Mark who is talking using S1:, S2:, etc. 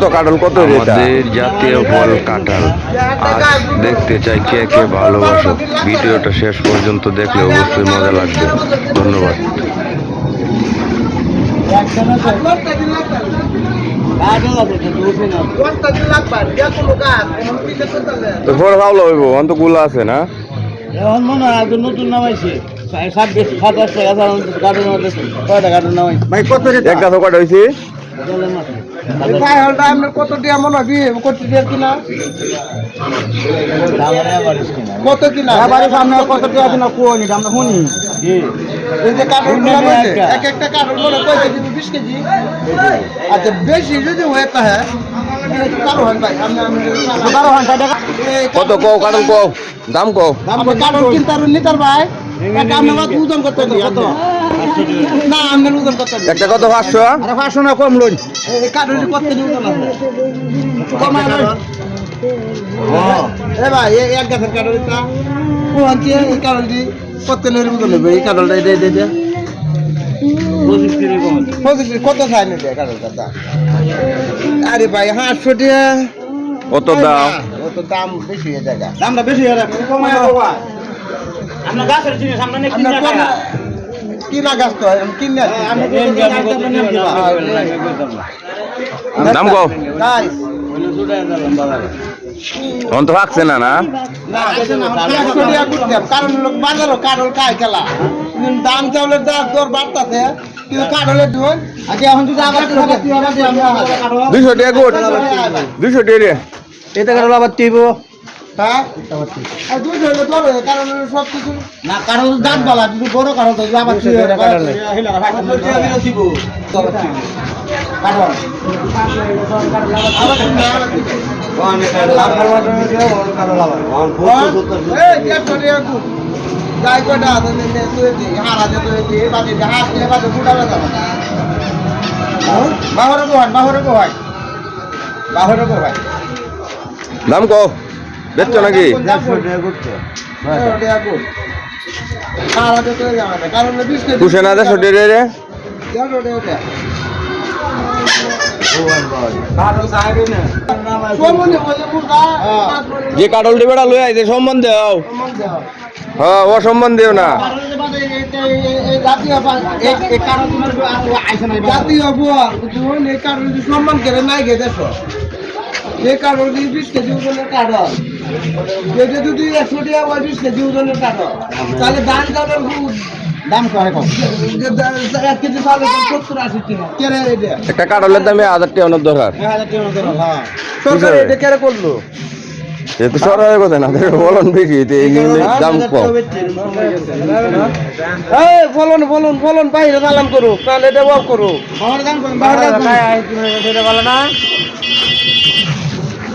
S1: কত কাটল কত
S2: আমাদের জাতীয় ফল কাঁঠাল। আজ দেখতে চাই কে কে ভালোবাসো। ভিডিওটা শেষ পর্যন্ত দেখলে অবশ্যই মজা লাগবে। ধন্যবাদ।
S1: তো ফোর ভালো হইব অন্তগুলা আছে না?
S3: এখন মনে হয় একজন নতুন নামাইছে। ছাব্বিশ সাতাশ টাকা কয়টা গাড়ি নামাই ভাই কত
S1: এক গাছ হয়েছে
S3: কত দিয়া মনে হয় বিয়ে কত দিয়া কিনা? কত কিনা? এবারে সামনে কত টাকা কিনা কোনি আমরা শুনি। এই যে কাঠল এক একটা কাঠল মনে কয় কেজি বিশ কেজি। আচ্ছা বেশি যদি হয়ে টাকা
S1: কত কও কাটল কও? দাম কও?
S3: কাঠল কিনতে নিতার ভাই। করতে দিই কত? না আমরা ওজন করতে
S1: একটা কত পাঁচশো?
S3: আরে পাঁচশো না কম লই। কত দিন ওজন আছে? লই এ ভাই। এক গাছের কাঠলটা কোন কি এই কাঠলটি কত লই ওজন নেবে এই কাঠলটা দে দে দে। কত খাই নেবে কাঠলটার দাম আরে ভাই হাঁসশো টাকা
S1: কত দাম?
S3: ও দাম বেশি হয়ে যায় দামটা বেশি হয়ে যায় কমায় বাবা
S4: আমরা গাছের জিনিস আমরা নিয়ে
S3: আমরা
S4: কিনে
S3: গাছ তো? আমি কিনে
S1: দাম কও। অন্ত থাকছে না না?
S3: কারণ লোক বাজারও কারণ খায় খেলা। দাম চাউলের দাম তোর বাড়তাছে
S1: দুইশো টাকা গুট দুইশো টাকা
S3: এটা কারণ আবার হ্যাঁ? আর হলে ধরো কারণ সব কিছু না কারণ দাম বলা যদি বড় কারণ তো আবার যাই কটা হারা যেতে বাজে হাত দিয়ে বাজে ফুটাবে যাবে বাহরে গোহাই বাহরে গোহাই বাহরে গোহাই
S1: দাম কও দেখছ নাকি? দুশো না দেড়শো রে। যে কাটলটি বেড়া লই আইছে সম্বন্ধে হও হ্যাঁ ও সম্বন্ধেও না।
S3: জাতীয় এই কারণ সম্মান করে নাই গে দেখো। এই কারণ বিশ কেজি ওজনের কারণ যদি একশো টাকা হয় বিশ কেজি ওজনের কারণ তাহলে দাম দাম কয় কম। এক কেজি দাম সত্তর আশি টাকা। কেরে এটা?
S1: একটা কাটলের দামে হাজার টাকা অনেক দরকার।
S3: সরকার এটা কেরে করল?
S1: এ তো সরকারের কথা না বলন বেশি এতে এই নিয়ে দাম কম।
S3: এই বলুন বলুন বলুন বাইরে আলাম করো তাহলে এটা করো। আমার দাম না।